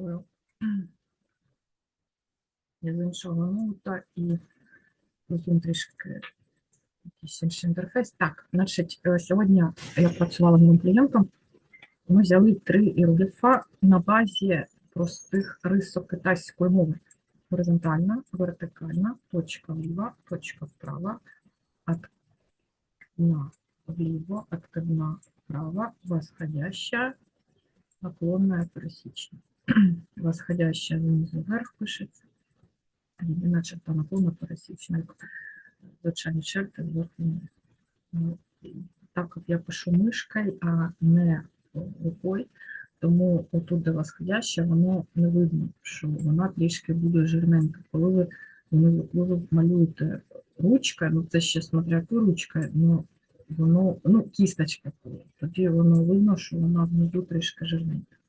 спробую. Я з іншого ноута і візьму трішки якийсь інший інтерфейс. Так, значить, е, сьогодні я працювала з моїм клієнтом. Ми взяли три іерогліфа на базі простих рисок китайської мови. Горизонтальна, вертикальна, точка вліва, точка вправо, окна вліво, окна вправо, восходящая, наклонная, пересечная. Восходящая внизу вверх пишеться, єдина черта наклонна, пересічна, як звичайні черти зверху. Ну, Так як я пишу мишкою, а не рукою, тому отут, де восходяща, воно не видно, що вона трішки буде жирненька. Коли ви, коли ви малюєте ручкою, ну це ще смотря яку ручкою, ну воно, ну, кісточка, тоді воно видно, що вона внизу трішки жирненька.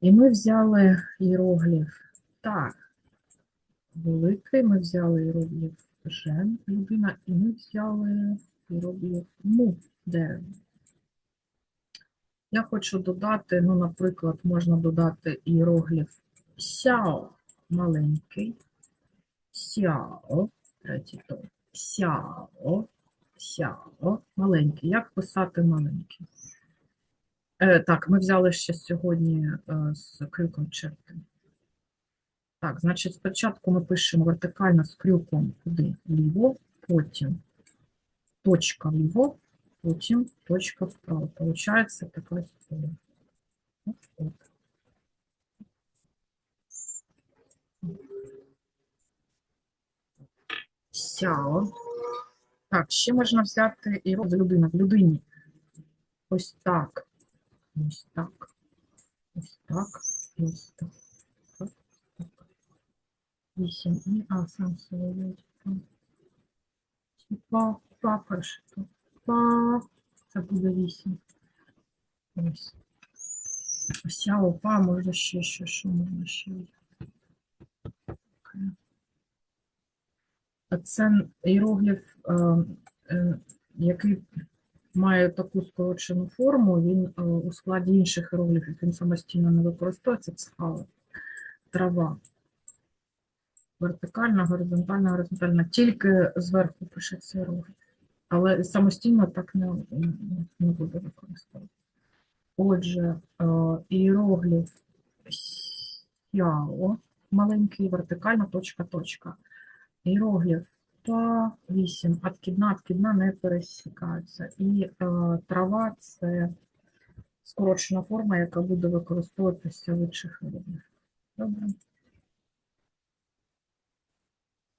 І ми взяли іерогліф так, великий, ми взяли іерогліф жен, людина, і ми взяли іерогліф му, дерево. Я хочу додати, ну, наприклад, можна додати іерогліф сяо, маленький, сяо, третій то, сяо, сяо, маленький. Як писати маленький? Е, так, ми взяли ще сьогодні е, з крюком черти. Так, значить, спочатку ми пишемо вертикально з крюком куди? Вліво, потім точка вліво, потім точка вправо. Получається така історія. Сяо. Так, ще можна взяти і роз людина в людині. Ось так. Ось так. Ось так. Ось так. Так. Вісім. І а сам собі. Па, па, перше. Па. Це буде вісім. Ось. Сяо, па, можна ще, що, що можна ще. Це іерогліф, е, е, який має таку скорочену форму, він е, у складі інших іерогліфів, він самостійно не використовується, це фала, трава. Вертикальна, горизонтальна, горизонтальна. Тільки зверху пишеться іерогліф. Але самостійно так не, не буде використовувати. Отже, е, іерогліф сяо, маленький, вертикальна точка, точка. Іерогліф та 8. Откидна, откидна не пересікаються. І е, трава це скорочена форма, яка буде використовуватися в інших видах. Добре.